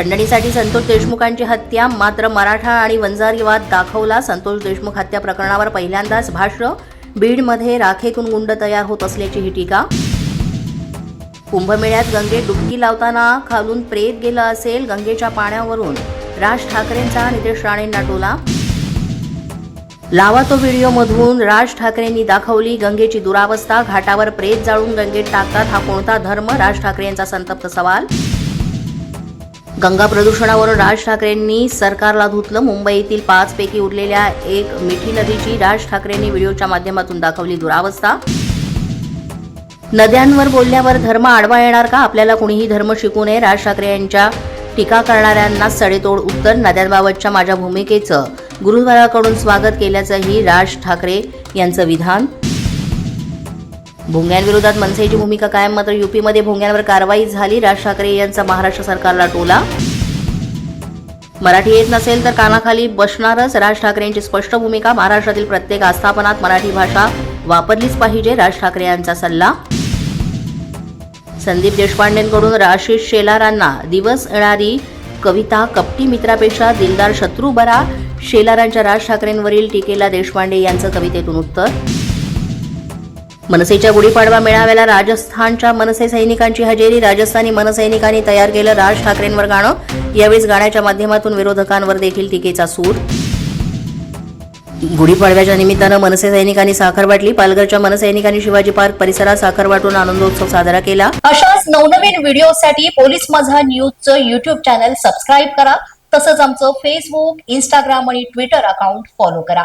खंडणीसाठी संतोष देशमुखांची हत्या मात्र मराठा आणि वंजारी वाद दाखवला. संतोष देशमुख हत्या प्रकरणावर पहिल्यांदाच भाष्य बीडमध्ये राखेतून गुंड तयार होत असल्याची ही टीका. कुंभमेळ्यात गंगेत डुबकी लावताना खालून प्रेत गेलं असेल गंगेच्या पाण्यावरून. राज ठाकरेंचा नितेश राणेंना टोला. लावा तो व्हिडिओमधून राज ठाकरेंनी दाखवली गंगेची दुरावस्था घाटावर प्रेत जाळून गंगेत टाकतात हा कोणता धर्म? राज ठाकरे यांचा संतप्त सवाल. गंगा प्रदूषणावरून राज ठाकरेंनी सरकारला धुतलं मुंबईतील पाच पैकी उरलेल्या एक मिठी नदीची राज ठाकरेंनी व्हिडिओच्या माध्यमातून दाखवली दुरावस्था. नद्यांवर बोलल्यावर धर्म आडवा येणार का? आपल्याला कुणीही धर्म शिकू नये राज ठाकरे यांच्या टीका करणाऱ्यांना सडेतोड उत्तर नद्यांबाबतच्या माझ्या भूमिकेचं. गुरुद्वाराकडून स्वागत केल्याचंही राज ठाकरे यांचं विधान. भोंग्यांविरोधात मनसेची भूमिका कायम मात्र युपीमध्ये भोंग्यांवर कारवाई झाली. राज ठाकरे यांचा महाराष्ट्र सरकारला टोला. मराठी येत नसेल तर कानाखाली बसणारच राज ठाकरेंची स्पष्ट भूमिका. महाराष्ट्रातील प्रत्येक आस्थापनात मराठी भाषा वापरलीच पाहिजे राज ठाकरे यांचा सल्ला. संदीप देशपांडेंकडून आशिष शेलारांना दिवस येणारी कविता कपटी मित्रापेक्षा दिलदार शत्रू बरा. शेलारांच्या राज ठाकरेंवरील टीकेला देशपांडे यांचं कवितेतून उत्तर. मनसेच्या गुढीपाडवा मेळाव्याला राजस्थानच्या मनसे सैनिकांची हजेरी राजस्थानी मनसैनिकांनी तयार केलं राज ठाकरेंवर गाणं. यावेळेस गाण्याच्या माध्यमातून विरोधकांवर देखील टीकेचा सूर. गुढीपाडव्याच्या निमित्तानं मनसे सैनिकांनी साखर वाटली. पालघरच्या मनसैनिकांनी शिवाजी पार्क परिसरात साखर वाटून आनंदोत्सव साजरा केला. अशाच नवनवीन व्हिडिओसाठी पोलीस माझा न्यूजचं युट्यूब चॅनल सबस्क्राईब करा. तसंच आमचं फेसबुक इंस्टाग्राम आणि ट्विटर अकाउंट फॉलो करा.